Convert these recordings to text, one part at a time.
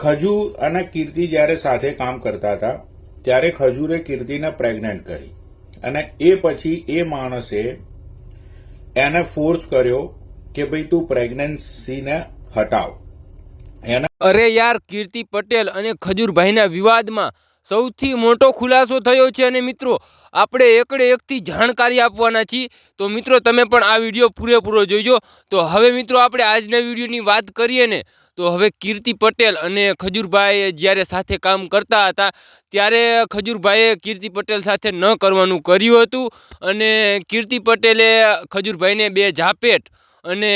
ખજૂર અને કીર્તિ જ્યારે સાથે કામ કરતા હતા, ત્યારે ખજૂરે કીર્તિને પ્રેગ્નન્ટ કરી. અને એ પછી એ માણસે એને ફોર્સ કર્યો કે ભાઈ તું પ્રેગ્નન્સીને હટાવ. અરે યાર, કીર્તિ પટેલ અને ખજૂરભાઈના વિવાદમાં સૌથી મોટો ખુલાસો થયો છે અને મિત્રો, આપણે એકડે એકથી જાણકારી આપવાના છીએ. તો મિત્રો, તમે પણ આ વીડિયો પૂરેપૂરો જોઈજો. તો હવે મિત્રો, આપણે આજના વિડીયોની વાત કરીએ ને તો હવે કીર્તિ પટેલ અને ખજૂરભાઈ જ્યારે સાથે કામ કરતા હતા, ત્યારે ખજૂરભાઈએ કીર્તિ પટેલ સાથે ન કરવાનું કર્યું હતું અને કીર્તિ પટેલે ખજૂરભાઈને બે ઝાપેટ અને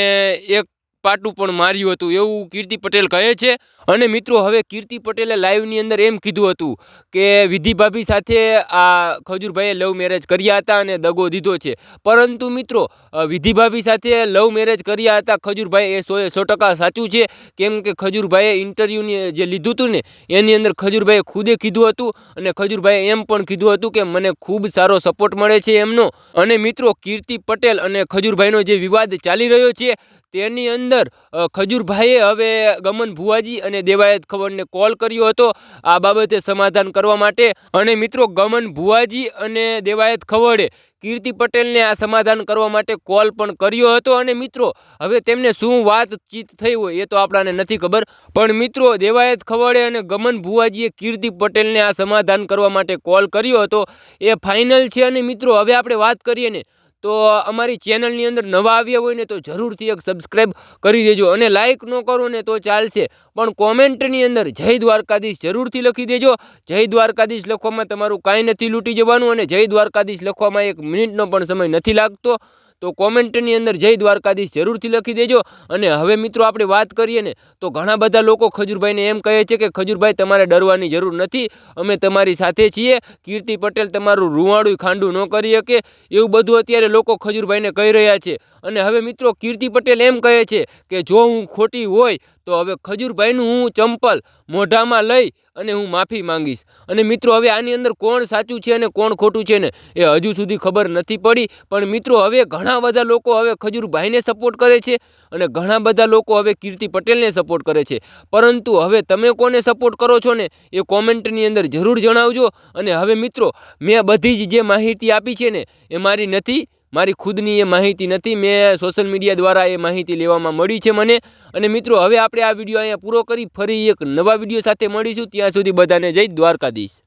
એક પાટું પણ માર્યું હતું. એવું કીર્તિ પટેલ કહે છે. અને મિત્રો, હવે કીર્તિ પટેલે લાઈવની અંદર એમ કીધું હતું કે વિધિ ભાભી સાથે આ ખજૂરભાઈએ લવ મેરેજ કર્યા હતા અને દગો દીધો છે. પરંતુ મિત્રો વિધિભાભી વિધિ ભાભી સાથે લવ મેરેજ કર્યા હતા. ખજૂરભાઈ એ સો સો ટકા સાચું છે. કેમ કે ખજૂરભાઈએ ઇન્ટરવ્યૂની જે લીધું હતું ને, એની અંદર ખજૂરભાઈએ ખુદે કીધું હતું અને ખજૂરભાઈએ એમ પણ કીધું હતું કે મને ખૂબ સારો સપોર્ટ મળે છે એમનો. અને મિત્રો, કીર્તિ પટેલ અને ખજૂરભાઈનો જે વિવાદ ચાલી રહ્યો છે તેની અંદર ખજૂરભાઈએ હવે ગમન ભુવાજી અને દેવાયત ખવડને કોલ કર્યો હતો. આ બાબતે સમાધાન કરવા માટે. અને મિત્રો, ગમન ભુવાજી અને દેવાયત ખવડે કીર્તિ પટેલને આ સમાધાન કરવા માટે કોલ પણ કર્યો હતો. અને મિત્રો, હવે તેમને શું વાતચીત થઈ હોય એ તો આપણાને નથી ખબર. પણ મિત્રો, દેવાયત ખવડે અને ગમન ભુવાજીએ કીર્તિ પટેલને આ સમાધાન કરવા માટે કોલ કર્યો હતો. એ ફાઇનલ છે અને મિત્રો, હવે આપણે વાત કરીએ ને તો અમારી ચેનલની અંદર નવા આવ્યા હોય ને તો જરૂરથી એક સબસ્ક્રાઈબ કરી દેજો અને લાઇક ન કરો ને તો ચાલશે. પણ કોમેન્ટની અંદર જય દ્વારકાધીશ જરૂરથી લખી દેજો. જય દ્વારકાધીશ લખવામાં તમારું કાંઈ નથી લૂંટી જવાનું અને જય દ્વારકાધીશ લખવામાં એક મિનિટનો પણ સમય નથી લાગતો. તો કોમેન્ટની અંદર જય દ્વારકાધીશ જરૂરથી લખી દેજો. અને હવે મિત્રો આપણે વાત કરીએ ને, તો ઘણા બધા લોકો ખજૂરભાઈને એમ કહે છે કે, ખજૂરભાઈ, તમારે ડરવાની જરૂર નથી. અમે તમારી સાથે છીએ. કીર્તિ પટેલ તમારું રૂવાડું ખાંડું ન કરી શકે. એવું બધું અત્યારે લોકો ખજૂરભાઈને કહી રહ્યા છે. અને હવે મિત્રો, કીર્તિ પટેલ એમ કહે છે કે, જો હું ખોટી હોય તો હવે ખજૂરભાઈનું હું ચંપલ મોઢામાં લઈ અને હું માફી માંગીશ. અને મિત્રો, હવે આની અંદર કોણ સાચું છે અને કોણ ખોટું છે ને એ હજુ સુધી ખબર નથી પડી. પણ મિત્રો, હવે ઘણા બધા લોકો હવે ખજૂરભાઈને સપોર્ટ કરે છે અને ઘણા બધા લોકો હવે કીર્તિ પટેલને સપોર્ટ કરે છે. પરંતુ હવે તમે કોને સપોર્ટ કરો છો ને એ કોમેન્ટની અંદર જરૂર જણાવજો. અને હવે મિત્રો, મેં બધી જ જે માહિતી આપી છે ને એ મારી નથી. મારી ખુદની એ માહિતી નથી, મેં સોશિયલ મીડિયા દ્વારા એ માહિતી લેવામાં મળી છે મને. અને મિત્રો, હવે આપણે આ વીડિયો અહીંયા પૂરો કરી ફરી એક નવા વીડિયો સાથે મળીશું. ત્યાં સુધી બધાને જય દ્વારકાધીશ.